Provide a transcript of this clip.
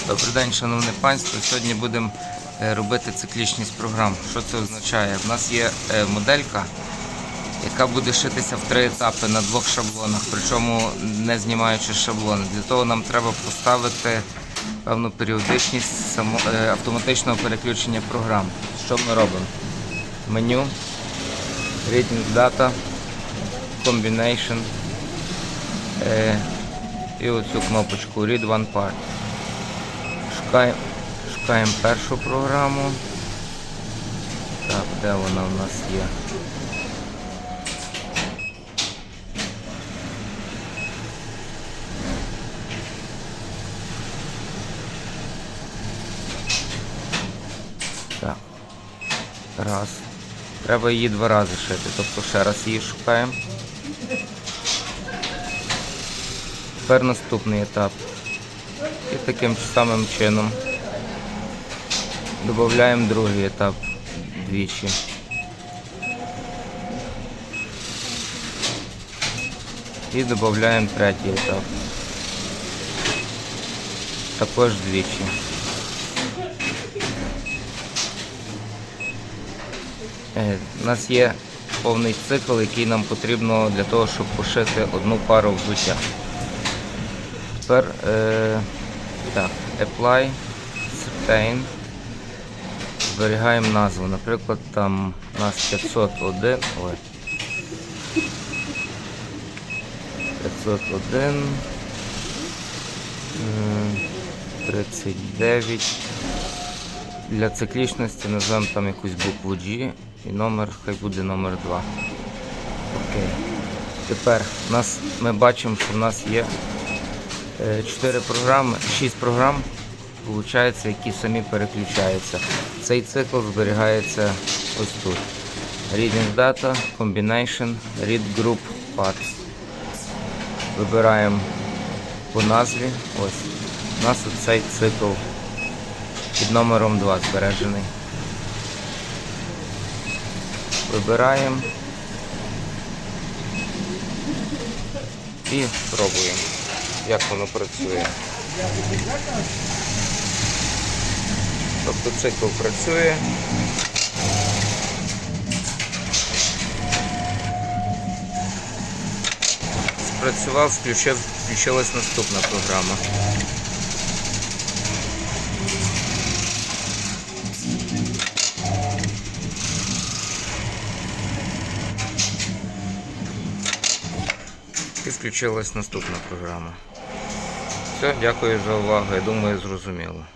Добрий день, шановне панство. Сьогодні будемо е, робити циклічність програм. Що це означає? У нас є е, моделька, яка буде шитися в три етапи на двох шаблонах, причому не знімаючи шаблони. Для того нам треба поставити певну періодичність е, автоматичного переключення програм. Що ми робимо? Меню, Reading Data, Combination і оцю кнопочку Read One Part. Шукаємо, шукаємо першу програму. Так, де вона в нас є? Так. Раз. Треба її два рази шити, тобто ще раз її шукаємо. Тепер наступний етап. І таким самим чином додаємо другий етап двічі. І додаємо третій етап. Також двічі. Е, У нас є повний цикл, який нам потрібно для того, щоб пошити одну пару взуття. Тепер е, так, apply, certain. Зберігаємо назву. Наприклад, там у нас 501. Ой. 501. 39. Для циклічності назвемо там якусь букву G і номер, хай буде номер 2. Окей. Тепер у нас, ми бачимо, що в нас є 4 програми, 6 програм, виходить, які самі переключаються. Цей цикл зберігається ось тут. Reading Data, Combination, Read Group Parts. Вибираємо по назві. Ось. У нас цей цикл під номером 2 збережений. Вибираємо і пробуємо, як воно працює. Тобто цикл працює. Спрацював, включилась наступна програма. І включилась наступна програма. Все, дякую за увагу. Я думаю, зрозуміло.